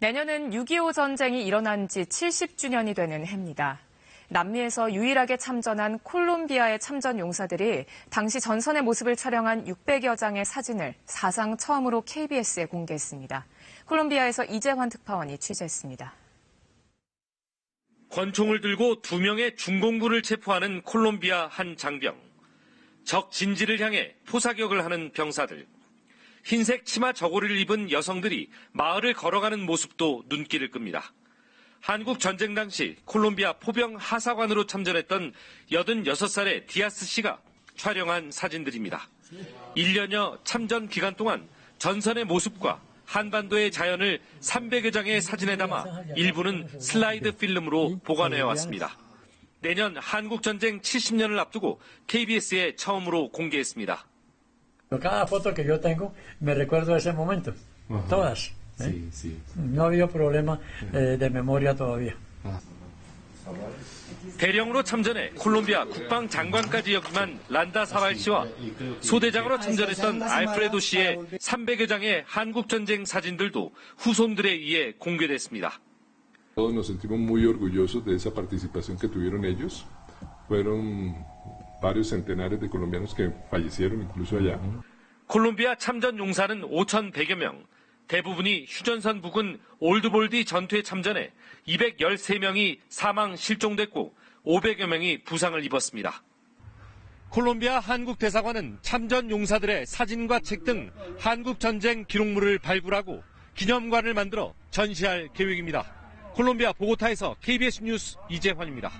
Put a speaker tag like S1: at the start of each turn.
S1: 내년은 6.25 전쟁이 일어난 지 70주년이 되는 해입니다. 남미에서 유일하게 참전한 콜롬비아의 참전 용사들이 당시 전선의 모습을 촬영한 600여 장의 사진을 사상 처음으로 KBS에 공개했습니다. 콜롬비아에서 이재환 특파원이 취재했습니다.
S2: 권총을 들고 두 명의 중공군을 체포하는 콜롬비아 한 장병. 적 진지를 향해 포사격을 하는 병사들. 흰색 치마 저고리를 입은 여성들이 마을을 걸어가는 모습도 눈길을 끕니다. 한국 전쟁 당시 콜롬비아 포병 하사관으로 참전했던 86살의 디아스 씨가 촬영한 사진들입니다. 1년여 참전 기간 동안 전선의 모습과 한반도의 자연을 300여 장의 사진에 담아 일부는 슬라이드 필름으로 보관해 왔습니다. 내년 한국 전쟁 70년을 앞두고 KBS에 처음으로 공개했습니다.
S3: Cada foto que yo tengo me recuerdo ese momento. Todas. ¿eh?
S4: Sí, sí.
S3: No ha habido problema eh, de memoria todavía.
S2: 대령으로 참전해 콜롬비아 국방장관까지 역임한 란다 사발 씨와 소대장으로 참전했던 알프레도 씨의 300여 장의 한국 전쟁 사진들도 후손들에 의해 공개됐습니다.
S4: Todos nos sentimos muy orgullosos de esa participación que tuvieron ellos. Fueron varios centenares de colombianos que fallecieron incluso allá.
S2: 콜롬비아 참전 용사는 5,100여 명, 대부분이 휴전선 부근 올드볼디 전투에 참전해 213명이 사망 실종됐고 500여 명이 부상을 입었습니다. 콜롬비아 한국 대사관은 참전 용사들의 사진과 책 등 한국 전쟁 기록물을 발굴하고 기념관을 만들어 전시할 계획입니다. 콜롬비아 보고타에서 KBS 뉴스 이재환입니다.